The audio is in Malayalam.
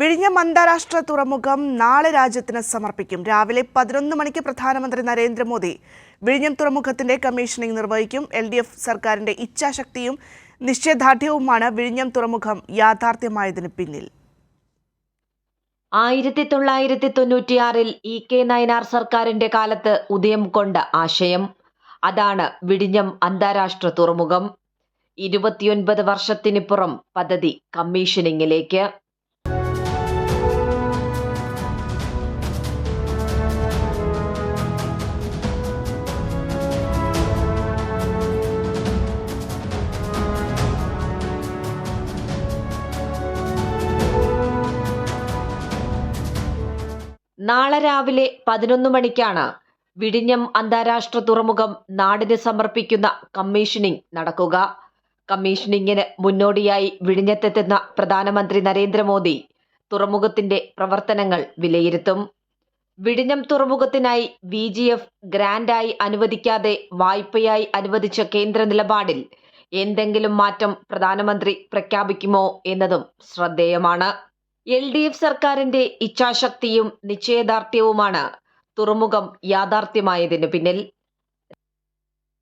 വിഴിഞ്ഞം അന്താരാഷ്ട്ര തുറമുഖം നാളെ രാജ്യത്തിന് സമർപ്പിക്കും. രാവിലെ പതിനൊന്ന് മണിക്ക് പ്രധാനമന്ത്രി നരേന്ദ്രമോദി വിഴിഞ്ഞം തുറമുഖത്തിന്റെ കമ്മീഷനിംഗ് നിർവഹിക്കും. എൽ ഡി എഫ് സർക്കാരിന്റെ ഇച്ഛാശക്തിയും നിശ്ചയദാർഢ്യവുമാണ് വിഴിഞ്ഞം തുറമുഖം യാഥാർത്ഥ്യമായതിന് പിന്നിൽ. ആയിരത്തി തൊള്ളായിരത്തി തൊണ്ണൂറ്റിയാറിൽ ഇ കെ നയനാർ സർക്കാരിന്റെ കാലത്ത് ഉദയം കൊണ്ട ആശയം. അതാണ് വിഴിഞ്ഞം അന്താരാഷ്ട്ര തുറമുഖം. ഇരുപത്തിയൊൻപത് വർഷത്തിനിപ്പുറം പദ്ധതി കമ്മീഷനിങ്ങിലേക്ക് നാളെ രാവിലെ പതിനൊന്ന് മണിക്കാണ് വിഴിഞ്ഞം അന്താരാഷ്ട്ര തുറമുഖം നാടിന് സമർപ്പിക്കുന്ന കമ്മീഷനിംഗ് നടക്കുക. കമ്മീഷനിങ്ങിന് മുന്നോടിയായി വിഴിഞ്ഞത്തെത്തുന്ന പ്രധാനമന്ത്രി നരേന്ദ്രമോദി തുറമുഖത്തിന്റെ പ്രവർത്തനങ്ങൾ വിലയിരുത്തും. വിഴിഞ്ഞം തുറമുഖത്തിനായി വി ജി എഫ് ഗ്രാന്റായി അനുവദിക്കാതെ വായ്പയായി അനുവദിച്ച കേന്ദ്ര നിലപാടിൽ എന്തെങ്കിലും മാറ്റം പ്രധാനമന്ത്രി പ്രഖ്യാപിക്കുമോ എന്നതും ശ്രദ്ധേയമാണ്. എൽ ഡി എഫ് സർക്കാരിന്റെ ഇച്ഛാശക്തിയും നിശ്ചയദാർഢ്യവുമാണ് തുറമുഖം യാഥാർത്ഥ്യമായതിനു പിന്നിൽ.